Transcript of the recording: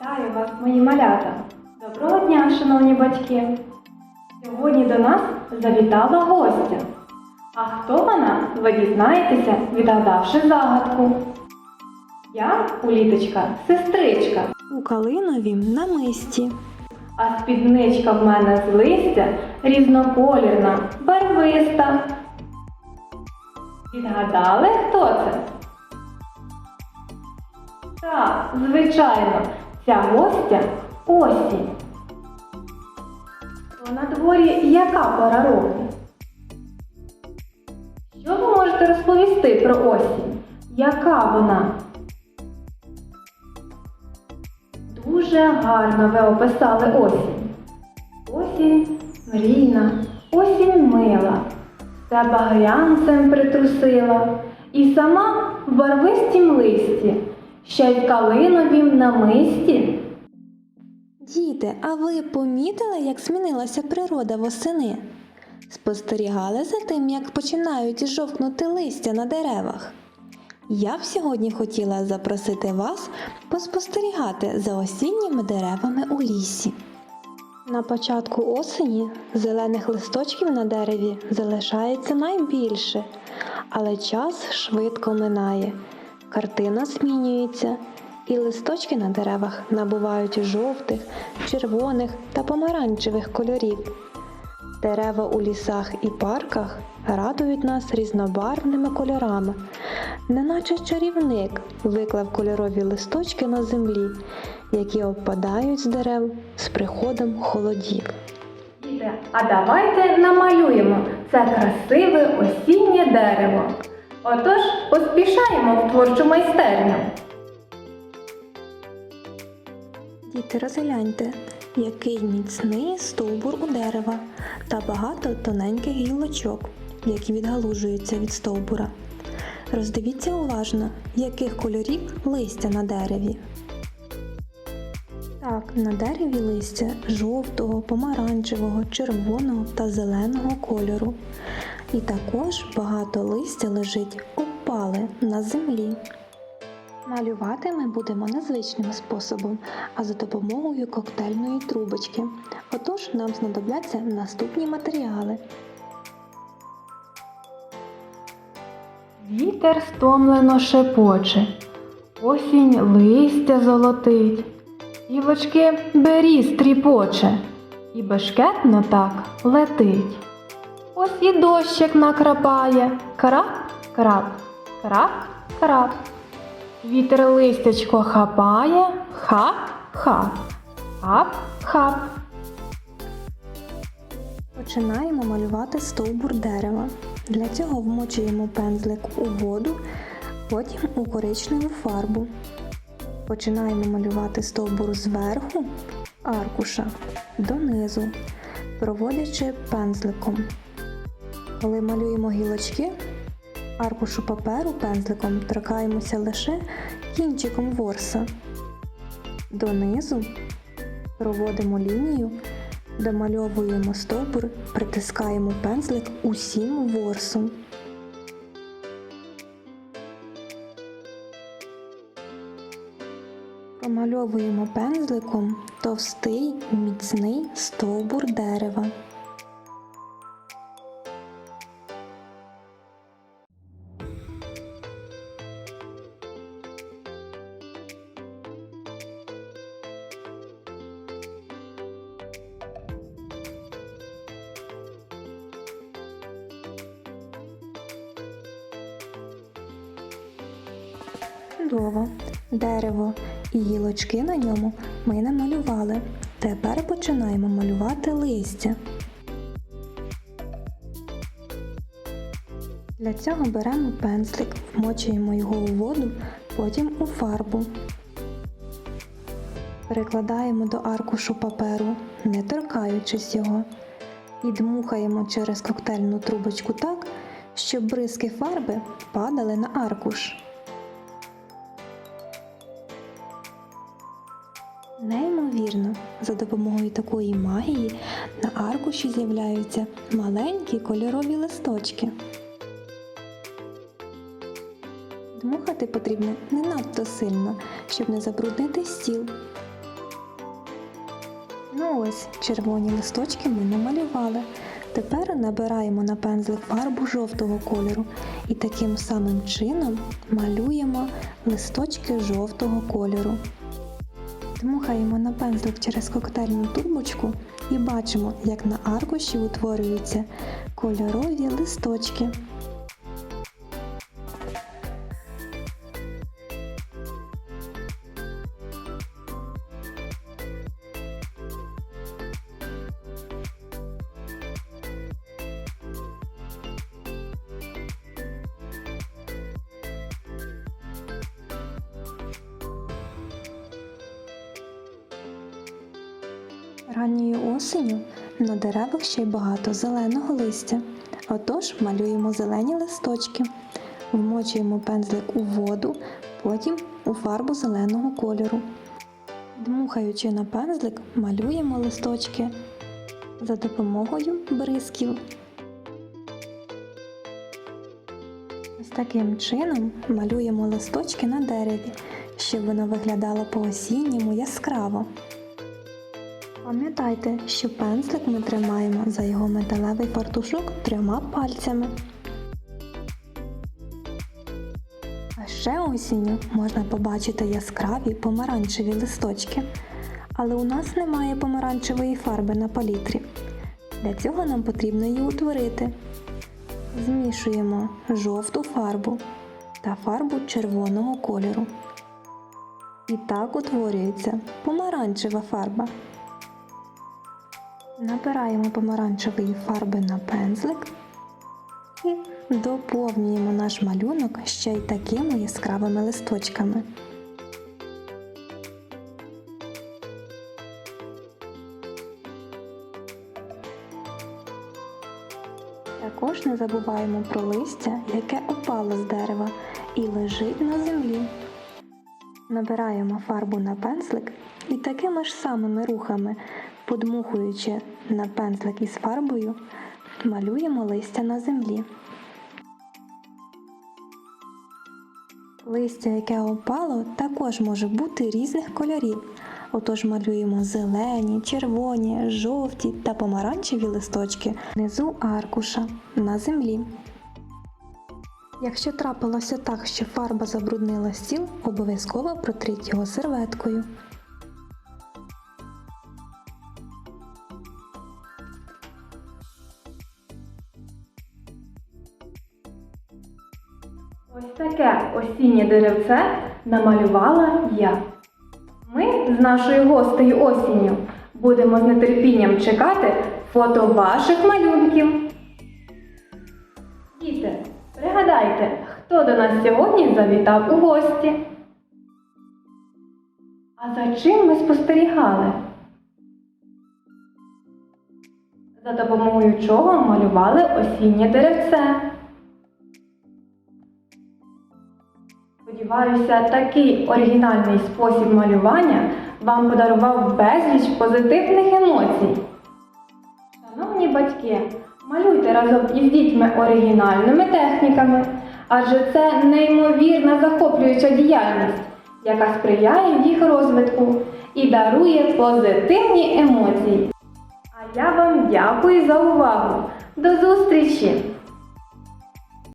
Вітаю вас, мої малята! Доброго дня, шановні батьки! Сьогодні до нас завітала гостя. А хто вона, ви дізнаєтеся, відгадавши загадку. Я, Уліточка, сестричка, У калинові намисті. а спідничка в мене з листя різноколірна, барвиста. Відгадали, хто це? Так, звичайно, ця гостя осінь. На дворі яка пора року? Що ви можете розповісти про осінь? Яка вона? Дуже гарно ви описали осінь. Осінь мрійна, осінь мила, все багрянцем притрусила, і сама в барвистім листі, ще й в калиновім намисті. Діти, а ви помітили, як змінилася природа восени? Спостерігали за тим, як починають жовкнути листя на деревах? Я б сьогодні хотіла запросити вас поспостерігати за осінніми деревами у лісі. На початку осені зелених листочків на дереві залишається найбільше, але час швидко минає. Картина змінюється, і листочки на деревах набувають жовтих, червоних та помаранчевих кольорів. Дерева у лісах і парках радують нас різнобарвними кольорами, неначе чарівник виклав кольорові листочки на землі, які опадають з дерев з приходом холодів. А давайте намалюємо це красиве осіннє дерево. Отож, поспішаємо в творчу майстерню. Діти, розгляньте, який міцний стовбур у дерева та багато тоненьких гілочок, які відгалужуються від стовбура. Роздивіться уважно, яких кольорів листя на дереві. Так, на дереві листя жовтого, помаранчевого, червоного та зеленого кольору. І також багато листя лежить опале на землі. Малювати ми будемо незвичним способом, а за допомогою коктейльної трубочки. Отож, нам знадобляться наступні матеріали. Вітер стомлено шепоче, осінь листя золотить, Івочки беріз тріпоче, і бешкетно так летить. Ось і дощик накрапає, крап, крап, крап, крап. Вітер листячко хапає, хап, хап, хап, хап. Починаємо малювати стовбур дерева. Для цього вмочуємо пензлик у воду, потім у коричневу фарбу. Починаємо малювати стовбур зверху аркуша донизу, проводячи пензликом. Коли малюємо гілочки, аркушу паперу пензликом торкаємося лише кінчиком ворса. Донизу проводимо лінію, домальовуємо стовбур, притискаємо пензлик усім ворсом. Промальовуємо пензликом товстий міцний стовбур дерева. Чудово. Дерево і гілочки на ньому ми намалювали. Тепер починаємо малювати листя. Для цього беремо пензлик, вмочуємо його у воду, потім у фарбу. Перекладаємо до аркушу паперу, не торкаючись його, і дмухаємо через коктейльну трубочку так, щоб бризки фарби падали на аркуш. Неймовірно, за допомогою такої магії на аркуші з'являються маленькі кольорові листочки. Дмухати потрібно не надто сильно, щоб не забруднити стіл. Ну ось, червоні листочки ми намалювали. Тепер набираємо на пензлик фарбу жовтого кольору і таким самим чином малюємо листочки жовтого кольору. Дмухаємо на пензлик через коктейльну трубочку і бачимо, як на аркуші утворюються кольорові листочки. Ранньою осенню на деревах ще й багато зеленого листя. Отож малюємо зелені листочки, вмочуємо пензлик у воду, потім у фарбу зеленого кольору. Дмухаючи на пензлик, малюємо листочки за допомогою бризків. Ось таким чином малюємо листочки на дереві, щоб воно виглядало по-осінньому яскраво. Пам'ятайте, що пензлик ми тримаємо за його металевий фартушок трьома пальцями. А ще осінню можна побачити яскраві помаранчеві листочки. Але у нас немає помаранчевої фарби на палітрі. Для цього нам потрібно її утворити. Змішуємо жовту фарбу та фарбу червоного кольору. І так утворюється помаранчева фарба. Набираємо помаранчевої фарби на пензлик і доповнюємо наш малюнок ще й такими яскравими листочками. Також не забуваємо про листя, яке опало з дерева і лежить на землі. Набираємо фарбу на пензлик і такими ж самими рухами, подмухуючи на пензлик із фарбою, малюємо листя на землі. Листя, яке опало, також може бути різних кольорів. Отож малюємо зелені, червоні, жовті та помаранчеві листочки внизу аркуша на землі. Якщо трапилося так, що фарба забруднила стіл, обов'язково протріть його серветкою. Ось таке осіннє деревце намалювала я. Ми з нашою гостею осінню будемо з нетерпінням чекати фото ваших малюнків. Діти, пригадайте, хто до нас сьогодні завітав у гості? А за чим ми спостерігали? За допомогою чого малювали осіннє деревце? Сподіваюся, такий оригінальний спосіб малювання вам подарував безліч позитивних емоцій. Шановні батьки, малюйте разом із дітьми оригінальними техніками, адже це неймовірна захоплююча діяльність, яка сприяє їх розвитку і дарує позитивні емоції. А я вам дякую за увагу. До зустрічі!